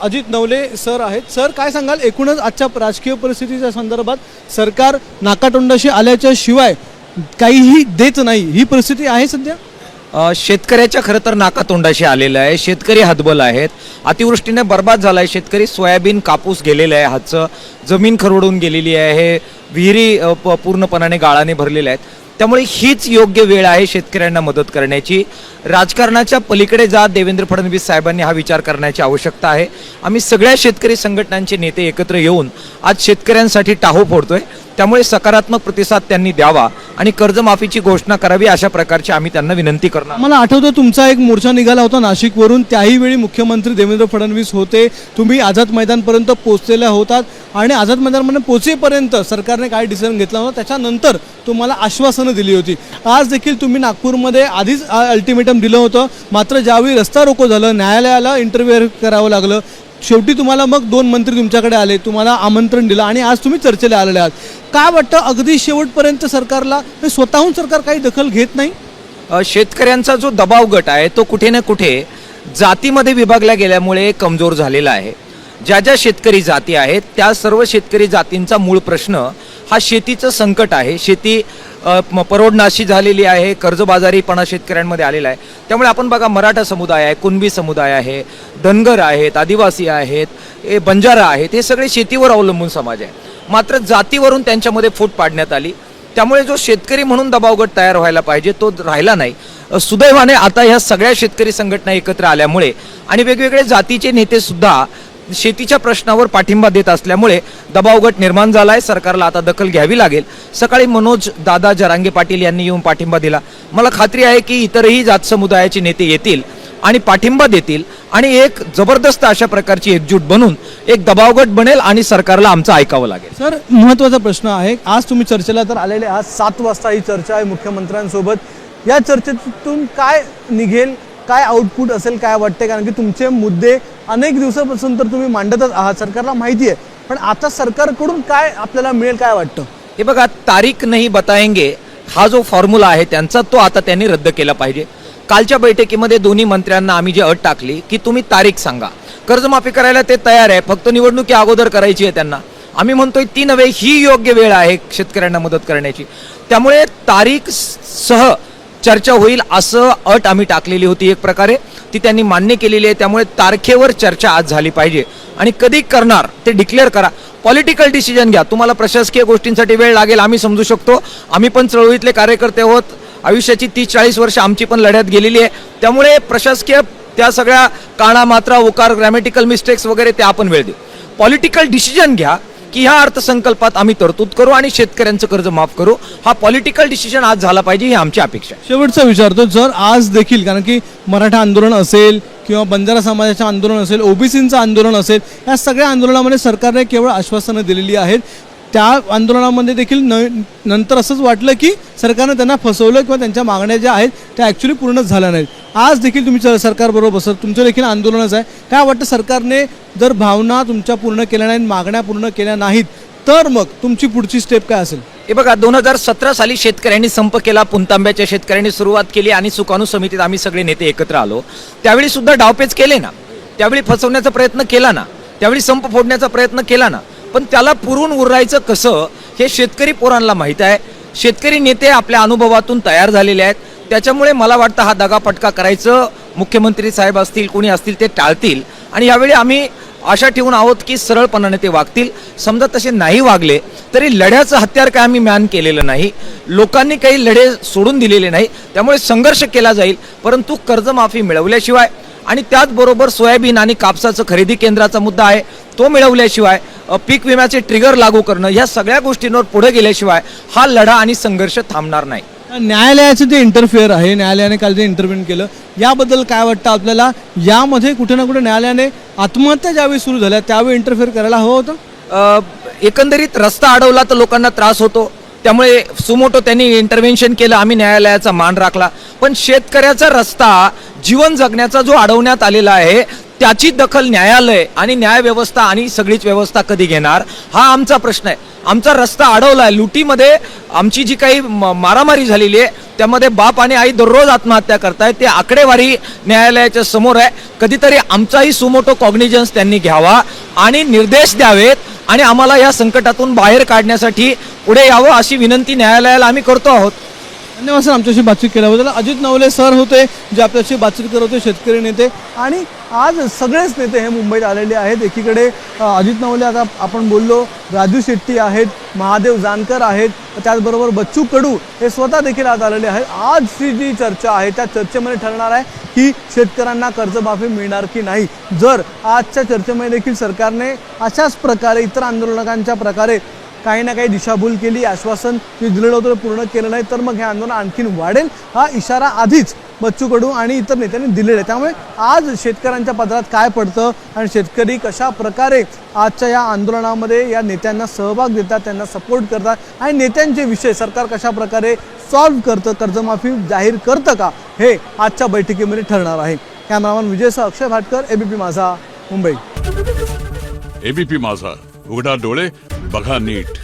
Ajit Navale sir आहेत. Sir काय सांगाल? एकूणच आजच्या राजकीय परिस्थितीच्या संदर्भात सरकार नाकातोंडाशी आल्याच्या शिवाय काहीही देत नाही. ही परिस्थिती आहे सध्या? शेतकऱ्याच्या खरं तर नाकातोंडाशी आलेलं आहे. शेतकरी हतबल आहेत. अतिवृष्टीने बर्बाद झाला आहे शेतकरी सोयाबीन कापूस गेलेलं आहे. हातचं जमीन खरवडून गेलेली आहे. विहिरी प- पूर्णपणाने गाळाने भरलेल्या आहेत. त्यामुळे हीच योग्य वेळ आहे शेतकऱ्यांना मदत करण्याची. राजकारणाच्या पलीकडे जात देवेंद्र फडणवीस साहेबांनी हा विचार करण्याची आवश्यकता आहे. आम्ही सगळ्या शेतकरी संघटनांचे नेते एकत्र येऊन आज शेतकऱ्यांसाठी टाहो फोडतोय. त्यामुळे सकारात्मक प्रतिसाद त्यांनी द्यावा आणि कर्जमाफीची घोषणा करावी अशा प्रकारची आम्ही त्यांना विनंती करणार. मला आठवतं तुमचा एक मोर्चा निघाला होता नाशिकवरून. त्याही वेळी मुख्यमंत्री देवेंद्र फडणवीस होते. तुम्ही आझाद मैदानपर्यंत पोहोचलेल्या होतात. आणि आझाद मैदानमध्ये पोचेपर्यंत सरकारने काय डिसिजन घेतला होता त्याच्यानंतर तुम्हाला आश्वासनं दिली होती. आज देखील तुम्ही नागपूरमध्ये आधीच अल्टिमेटम दिलं होतं. मात्र ज्यावेळी रस्ता रोको झालं न्यायालयाला इंटरव्ह्यू करावं लागलं शेवटी तुम्हाला मग दोन मंत्री तुमच्याकडे आले तुम्हाला आमंत्रण दिलं आणि आज तुम्ही चर्चेला आलेले आहात. काय वाटतं अगदी शेवटपर्यंत सरकारला स्वतःहून सरकार काही दखल घेत नाही? शेतकऱ्यांचा जो दबाव गट आहे तो कुठे ना कुठे जातीमध्ये विभागला गेल्यामुळे कमजोर झालेला आहे. ज्या ज्या शेतकरी जाती आहेत त्या सर्व शेतकरी जातींचा मूळ प्रश्न हा शेतीचं संकट आहे. शेती परवडनाशी झालेली आहे कर्जबाजारीपणा शेतकऱ्यांमध्ये आलेला आहे. त्यामुळे आपण बघा मराठा समुदाय आहे कुणबी समुदाय आहे धनगर आहेत आदिवासी आहेत हे बंजारा आहेत हे सगळे शेतीवर अवलंबून समाज आहे. मात्र जातीवरून त्यांच्यामध्ये फूट पाडण्यात आली. त्यामुळे जो शेतकरी म्हणून दबावगट तयार व्हायला पाहिजे तो राहिला नाही. सुदैवाने आता ह्या सगळ्या शेतकरी संघटना एकत्र आल्यामुळे आणि वेगवेगळे जातीचे नेतेसुद्धा शेतीच्या प्रश्नावर पाठिंबा देत असल्यामुळे दबावगट निर्माण झाला आहे सरकारला आता दखल घ्यावी लागेल. सकाळी मनोज दादा जरांगे पाटील यांनी येऊन पाठिंबा दिला. मला खात्री आहे की इतरही जात समुदायाचे नेते येतील आणि पाठिंबा देतील आणि एक जबरदस्त अशा प्रकारची एकजूट बनून एक दबावगट बनेल आणि सरकारला आमचं ऐकावं लागेल. सर महत्त्वाचा प्रश्न आहे. आज तुम्ही चर्चेला तर आलेले आज सात वाजता ही चर्चा आहे मुख्यमंत्र्यांसोबत. या चर्चेतून काय निघेल? काय आउटपुट असेल काय वाटते कारण की तुमचे मुद्दे अनेक दिवसापासून तर तुम्ही मांडतच आहात सरकारला माहिती आहे. पण आता सरकारकडून काय आपल्याला मिळेल काय वाटतं? हे बघा तारीख नाही बताएंगे हा जो फॉर्म्युला आहे त्यांचा तो आता त्यांनी रद्द केला पाहिजे. कालच्या बैठकीमध्ये दोन्ही मंत्र्यांना आम्ही जी अट टाकली की तुम्ही तारीख सांगा. कर्जमाफी करायला ते तयार आहे फक्त निवडणुकी अगोदर करायची आहे त्यांना. आम्ही म्हणतोय ती नव्हे ही योग्य वेळ आहे शेतकऱ्यांना मदत करण्याची. त्यामुळे तारीख सह चर्चा होईल असं अट आम्ही टाकलेली होती एक प्रकारे. ती त्यांनी मान्य केलेली आहे. त्यामुळे तारखेवर चर्चा आज झाली पाहिजे. आणि कधी करणार ते डिक्लेअर करा. पॉलिटिकल डिसिजन घ्या. तुम्हाला प्रशासकीय गोष्टींसाठी वेळ लागेल आम्ही समजू शकतो. आम्ही पण चळवळीतले कार्यकर्ते आहोत. आयुष्याची तीस चाळीस वर्ष आमची पण लढ्यात गेलेली आहे. त्यामुळे प्रशासकीय त्या सगळ्या काणा मात्रा उकार ग्रॅमॅटिकल मिस्टेक्स वगैरे ते आपण वेळ देऊ. पॉलिटिकल डिसिजन घ्या. की ह्या अर्थसंकल्पात आम्ही तरतूद करू आणि शेतकऱ्यांचं कर्ज माफ करू हा पॉलिटिकल डिसिजन आज झाला पाहिजे ही आमची अपेक्षा आहे. शेवटचा विचारतो जर आज देखील कारण की मराठा आंदोलन असेल किंवा बंजारा समाजाचं आंदोलन असेल ओबीसीचं आंदोलन असेल या सगळ्या आंदोलनामध्ये सरकारने केवळ आश्वासनं दिलेली आहेत. त्या आंदोलनामध्ये देखील न नंतर असंच वाटलं की सरकारनं त्यांना फसवलं किंवा त्यांच्या मागण्या ज्या आहेत त्या ॲक्च्युली पूर्णच झाल्या नाहीत. आज देखील तुम्ही सरकारबरोबर बसत तुमचं देखील आंदोलनच आहे. काय वाटतं सरकारने जर भावना तुमच्या पूर्ण केल्या नाहीत मागण्या पूर्ण केल्या नाहीत तर मग तुमची पुढची स्टेप काय असेल? हे बघा दोन हजार सतरा साली शेतकऱ्यांनी संप केला पुंतांब्याच्या शेतकऱ्यांनी सुरुवात केली आणि सुकाणू समितीत आम्ही सगळे नेते एकत्र आलो. त्यावेळी सुद्धा डावपेच केले ना. त्यावेळी फसवण्याचा प्रयत्न केला ना. त्यावेळी संप फोडण्याचा प्रयत्न केला ना. पण त्याला पुरून उरायचं कसं हे शेतकरी पोरांना माहीत आहे. शेतकरी नेते आपल्या अनुभवातून तयार झालेले आहेत. त्याच्यामुळे मला वाटतं हा दगापटका करायचं. मुख्यमंत्री साहेब असतील कोणी असतील ते टाळतील. आणि यावेळी आम्ही आशा ठेवून आहोत की सरळपणाने ते वागतील. समजा तसे नाही वागले तरी लढ्याचं हत्यार काय आम्ही मॅन केलेलं नाही. लोकांनी काही लढे सोडून दिलेले नाही. त्यामुळे संघर्ष केला जाईल. परंतु कर्जमाफी मिळवल्याशिवाय आणि त्याचबरोबर सोयाबीन आणि कापसाचं खरेदी केंद्राचा मुद्दा आहे तो मिळवल्याशिवाय पीक विम्याचे ट्रिगर लागू करणं ह्या सगळ्या गोष्टींवर पुढे गेल्याशिवाय हा लढा आणि संघर्ष थांबणार नाही. न्यायालयाचं जे इंटरफेअर आहे न्यायालयाने काल जे इंटरव्ह्यू केलं याबद्दल काय वाटतं आपल्याला? यामध्ये कुठे ना कुठे न्यायालयाने आत्महत्या ज्यावेळी सुरू झाल्या त्यावेळी इंटरफेअर करायला हवं होतं? एकंदरीत रस्ता अडवला तर लोकांना त्रास होतो. त्यामुळे सुमोटो त्यांनी इंटरव्हेन्शन केलं आम्ही न्यायालयाचा मान राखला. पण शेतकऱ्याचा रस्ता जीवन जगण्याचा जो अडवण्यात आलेला आहे त्याची दखल न्यायालय आणि न्यायव्यवस्था आणि सगळीच व्यवस्था कधी घेणार? हा आमचा प्रश्न आहे. आमचा रस्ता अडवला आहे लुटीमध्ये आमची जी काही मारामारी झालेली आहे त्यामध्ये बाप आणि आई दररोज आत्महत्या करतायत. ते आकडेवारी न्यायालयाच्या समोर आहे. कधीतरी आमचाही सुमोटो कॉग्निजन्स त्यांनी घ्यावा आणि निर्देश द्यावेत आणि आम्हाला या संकटातून बाहेर काढण्यासाठी पुढे यावं अशी विनंती न्यायालयाला आम्ही करतो आहोत. धन्यवाद सर आमच्याशी बातचीत केल्याबद्दल. अजित नवले सर होते जे आपल्याशी बातचीत करत होते शेतकरी नेते. आणि आज सगळेच नेते हे मुंबईत आलेले आहेत. एकीकडे अजित नवले आता आपण बोललो राजू शेट्टी आहेत महादेव जानकर आहेत त्याचबरोबर बच्चू कडू हे स्वतः देखील आज आलेले आहेत. आजची जी चर्चा आहे त्या चर्चेमध्ये ठरणार आहे की शेतकऱ्यांना कर्जमाफी मिळणार की नाही. जर आजच्या चर्चेमध्ये देखील सरकारने अशाच प्रकारे इतर आंदोलकांच्या प्रकारे काही ना काही दिशाभूल केली आश्वासन जे दिलेलं होतं पूर्ण केलं नाही तर मग हे आंदोलन आणखीन वाढेल? हा इशारा आधीच बच्चू कडू आणि इतर नेत्यांनी दिलेले आहे. त्यामुळे आज शेतकऱ्यांच्या पदरात काय पडतं आणि शेतकरी कशा प्रकारे आजच्या या आंदोलनामध्ये या नेत्यांना सहभाग देतात त्यांना सपोर्ट करतात आणि नेत्यांचे विषय सरकार कशा प्रकारे सॉल्व्ह करतं कर्जमाफी जाहीर करतं का हे आजच्या बैठकीमध्ये ठरणार आहे. कॅमेरामॅन विजयसह अक्षय भाटकर एबीपी माझा मुंबई. एबीपी माझा उघडा डोळे बघा नीट.